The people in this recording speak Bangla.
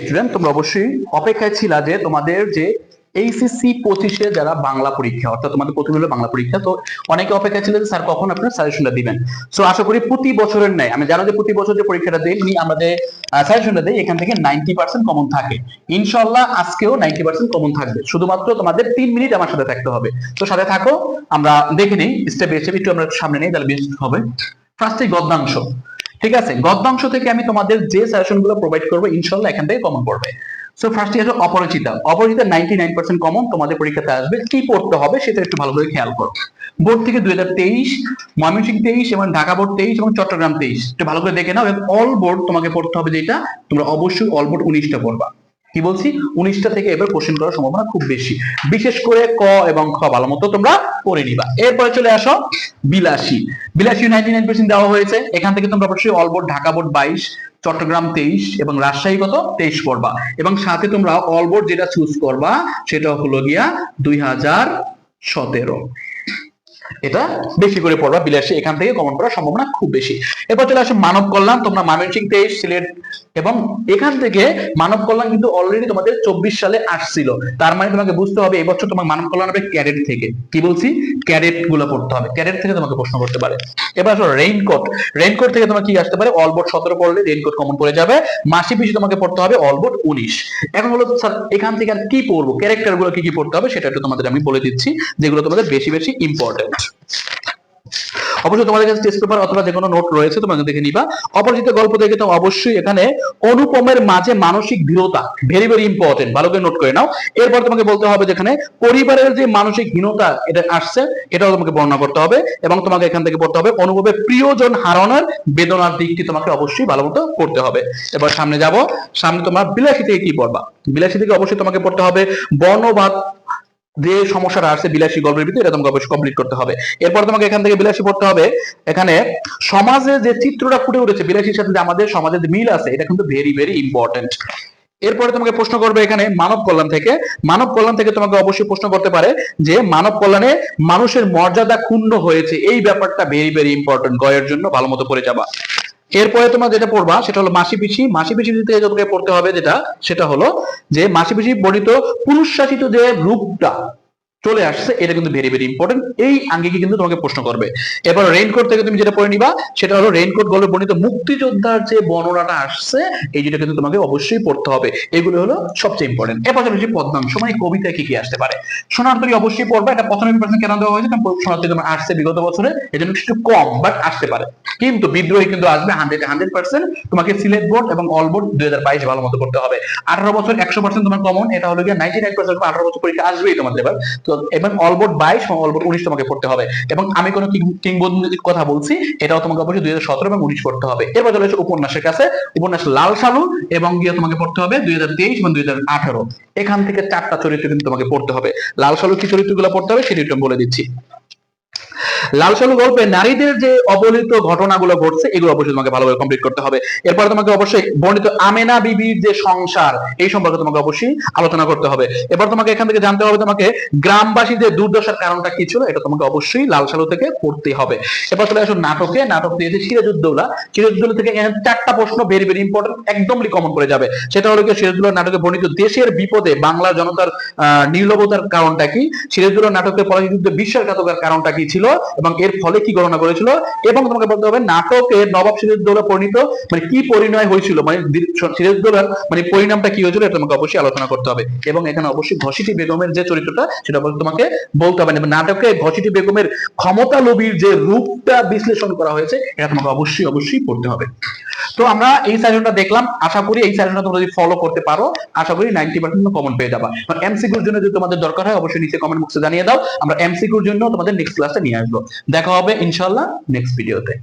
স্টুডেন্ট তোমরা অবশ্যই অপেক্ষায় ছিলা যে তোমাদের যে এইচএসসি পঁচিশে যারা বাংলা পরীক্ষা, অর্থাৎ তোমাদের প্রথম হলো বাংলা পরীক্ষা, তো অনেকে অপেক্ষা ছিল যে স্যার কখন আপনার সাজেশনটা দিবেন। সো আশা করি প্রতি বছরের ন্যায়, আমি জানো যে প্রতি বছর যে পরীক্ষাটা দেই, উনি আমাদের সাজেশনটা দেই এখান থেকে নাইনটি পার্সেন্ট কমন থাকে। ইনশাল্লাহ আজকেও নাইনটি পার্সেন্ট কমন থাকবে। শুধুমাত্র তোমাদের তিন মিনিট আমার সাথে থাকতে হবে। তো সাথে থাকো, আমরা দেখে নিই স্টেপ স্টেপ একটু আমরা সামনে নেই, তাহলে বেশ হবে। ফার্স্টে গদ্যাংশ। ঠিক আছে? গদ্যাংশ থেকে আমি তোমাদের যে সাজেশনগুলো প্রোভাইড করব, ইনশাল্লাহ এখান থেকে কমন পড়বে। So first year Aparichita. Aparichita ninety nine percent common তোমাদের পরীক্ষাতে আসবে। কি পড়তে হবে সেটা একটু ভালো করে খেয়াল করো। বোর্ড থেকে দুই হাজার তেইশ, ময়মনসিংহ তেইশ এবং ঢাকা বোর্ড তেইশ এবং চট্টগ্রাম তেইশ। একটু ভালো করে দেখে নাও অল বোর্ড তোমাকে পড়তে হবে যেটা, তোমরা অবশ্যই অল বোর্ড উনিশটা পড়বা। কি বলছি? উনিশটা থেকে এবার কোশ্চেন করার সম্ভাবনা খুব বেশি। বিশেষ করে ক এবং খ ভালো মতো তোমরা পড়ে নিবা। এরপরে চলে আসো বিলাসী। বিলাসী নাইনটি নাইন পার্সেন্ট দেওয়া হয়েছে। এখান থেকে তোমরা অবশ্যই অল বোর্ড ঢাকা বোর্ড বাইশ, চট্টগ্রাম তেইশ এবং রাজশাহী কত? তেইশ পড়বা। এবং সাথে তোমরা অল বোর্ড যেটা চুজ করবা, সেটা হলো গিয়া দুই হাজার সতেরো। এটা বেশি করে পড়বা, বিলাসী, এখান থেকে কমন করার সম্ভাবনা খুব বেশি। এরপর চলে আসে মানব কল্যাণ, তোমরা ময়মনসিংহ তেইশ, সিলেট এবং এখান থেকে মানব কল্যাণ কিন্তু অলরেডি তোমাদের চব্বিশ সালে আসছিল। তার মানে তোমাকে বুঝতে হবে এবছর তোমার মানব কল্যাণ হবে ক্যাডেট থেকে। কি বলছি? ক্যাডেটগুলো পড়তে হবে। ক্যাডেট থেকে তোমাকে প্রশ্ন করতে পারে। এবার আসো রেইনকোট রেইনকোট থেকে তোমার কি আসতে পারে? অলবোর্ড সতেরো পড়লে রেইনকোট কমন পড়ে যাবে। মাসি পিছু তোমাকে পড়তে হবে অলবোর্ড উনিশ। এখন হলো স্যার এখান থেকে আর কি পড়ব? ক্যারেক্টারগুলো কি কি পড়তে হবে? সেটা একটু তোমাদের আমি বলে দিচ্ছি, যেগুলো তোমাদের বেশি বেশি ইম্পর্টেন্ট অবশ্যই তোমাদের কাছে টেস্ট পেপার অথবা যে কোনো নোট রয়েছে, তোমাকে দেখে নিবা। অপরিচিত গল্প থেকে তো অবশ্যই এখানে অনুপমের মাঝে মানসিক দৃঢ়তা ভেরি ভেরি ইম্পর্টেন্ট ভালো করে নোট করে নাও। এরপর তোমাকে বলতে হবে যেখানে পরিবারের যে মানসিক হীনতা এটা আসছে, এটাও তোমাকে বর্ণনা করতে হবে এবং তোমাকে এখান থেকে পড়তে হবে অনুভবের প্রিয়জন হারানোর বেদনার দিকটি তোমাকে অবশ্যই ভালো মতো করতে হবে। এবার সামনে যাব। সামনে তোমার বিলাসী থেকে কি পড়বা? বিলাসী থেকে অবশ্যই তোমাকে পড়তে হবে বর্ণবাদ যে সমস্যাটা আসছে বিলাসী গল্পের ভিতরে, এটা তোমাকে কমপ্লিট করতে হবে। এরপর তোমাকে এখান থেকে বিলাসী পড়তে হবে। এখানে সমাজে যে চিত্রটা ফুটে উঠেছে, বিলাসীর সাথে যে আমাদের সমাজে মিল আছে, এটা কিন্তু ভেরি ভেরি ইম্পর্টেন্ট এরপরে তোমাকে প্রশ্ন করবে এখানে মানব কল্যাণ থেকে। মানব কল্যাণ থেকে তোমাকে অবশ্যই প্রশ্ন করতে পারে যে, মানব কল্যাণে মানুষের মর্যাদা ক্ষুণ্ণ হয়েছে। এই ব্যাপারটা ভেরি ভেরি ইম্পর্টেন্ট গয়ের জন্য ভালো মতো পড়ে যাবা। এরপরে তোমার যেটা পড়বা, সেটা হলো মাসি পিছি মাসি পিছি থেকে তোমাকে পড়তে হবে যেটা, সেটা হলো যে মাসি পিছি বর্ণিত পুরুষ শাসিত যে রূপটা। চলে আসছে, এটা কিন্তু ভেরি ভেরি ইম্পর্টেন্ট এই আঙ্গিকে কিন্তু তোমাকে প্রশ্ন করবে। এবার রেইনকোট থেকে তুমি যেটা পড়ে নিবা, সেটা হলো রেইনকোট গল্পে বর্ণিত মুক্তিযোদ্ধার যে বর্ণনাটা আসছে, এই যেটা কিন্তু তোমাকে অবশ্যই পড়তে হবে। এগুলো হলো সবচেয়ে ইম্পর্টেন্ট এরপর হচ্ছে পদ্মাংশ মানে কবিতায় কি কি আসতে পারে? সোনারতরী অবশ্যই পড়বে, এটা প্রথমে পার্সেন্ট কেন দেওয়া হয়েছে? কারণ সোনারতরী তোমার আসছে বিগত বছরে এই জন্য একটু কম বাট আসতে পারে। কিন্তু বিদ্রোহী কিন্তু আসবে হান্ড্রেড হান্ড্রেড পার্সেন্ট তোমাকে সিলেট বোর্ড এবং অল বোর্ড দুই হাজার বাইশ ভালো মতো করতে হবে। আঠারো বছর একশো পার্সেন্ট তোমার কমন এটা হলো গিয়ে নাইনটি নাইন পার্সেন্ট আঠারো বছর পরীক্ষা আসবেই তোমাদের এবার। তো এবং অল বোর্ড বাইশ এবং অল বোর্ড উনিশ তোমাকে পড়তে হবে। এবং আমি কোনো কিংবদন্তির কথা বলছি, এটাও তোমাকে অবশ্যই দুই হাজার সতেরো এবং উনিশ পড়তে হবে। এরপর চলে উপন্যাসের কাছে, উপন্যাস লাল সালু এবং গিয়ে তোমাকে পড়তে হবে দুই হাজার তেইশ এবং দুই হাজার আঠারো। এখান থেকে চারটা চরিত্র কিন্তু তোমাকে পড়তে হবে। লাল সালু কি চরিত্রগুলো পড়তে হবে সেটি বলে দিচ্ছি। লাল সালু গল্পে নারীদের যে অবহেলিত ঘটনাগুলো ঘটছে, এগুলো অবশ্যই তোমাকে ভালোভাবে কমপ্লিট করতে হবে। এরপরে তোমাকে অবশ্যই বর্ণিত আমেনা বিবির যে সংসার, এই সম্পর্কে তোমাকে অবশ্যই আলোচনা করতে হবে। এবার তোমাকে এখান থেকে জানতে হবে তোমাকে গ্রামবাসীদের দুর্দশার কারণটা কি ছিল, এটা তোমাকে অবশ্যই লাল সালু থেকে পড়তে হবে। এবার চলে আসো নাটকে। নাটক দিয়েছে সিরাজউদ্দৌলা সিরাজউদ্দৌলা থেকে এখানে চারটা প্রশ্ন ভেরি ভেরি ইম্পর্টেন্ট একদমই কমন করে যাবে। সেটা হলো কি সিরাজউদ্দৌলা নাটকে বর্ণিত দেশের বিপদে বাংলা জনতার নির্লভতার কারণটা কি? সিরাজউদ্দৌলা নাটকে পরাজিত বিশ্বাসঘাতকের কারণটা কি ছিল? এবং এর ফলে কি গণনা করেছিল? এবং তোমাকে বলতে হবে, নাটকে নবাব সিরাজউদ্দৌলা পরিণত মানে কি পরিণয় হয়েছিল? মানে সিরাজউদ্দৌলার মানে পরিণামটা কি হয়েছিল এটা তোমাকে অবশ্যই আলোচনা করতে হবে। এবং এখানে অবশ্যই ঘসিটি বেগমের যে চরিত্রটা, সেটা তোমাকে বলতে হবে। এবং নাটকে ঘসিটি বেগমের ক্ষমতা লোভীর যে রূপটা বিশ্লেষণ করা হয়েছে, এটা তোমাকে অবশ্যই অবশ্যই পড়তে হবে। তো আমরা এই সাজনটা দেখলাম। আশা করি এই সাজনটা তোমরা যদি ফলো করতে পারো, আশা করি নাইনটি পার্সেন্ট কমন পেয়ে যাবা। এমসিকিউর জন্য যদি তোমাদের দরকার হয়, অবশ্যই নিচে কমেন্ট বক্সে জানিয়ে দাও। আমরা এমসিকিউর জন্য তোমাদের নেক্সট ক্লাসে নিয়ে আসব। দেখা হবে ইনশাল্লাহ নেক্সট ভিডিওতে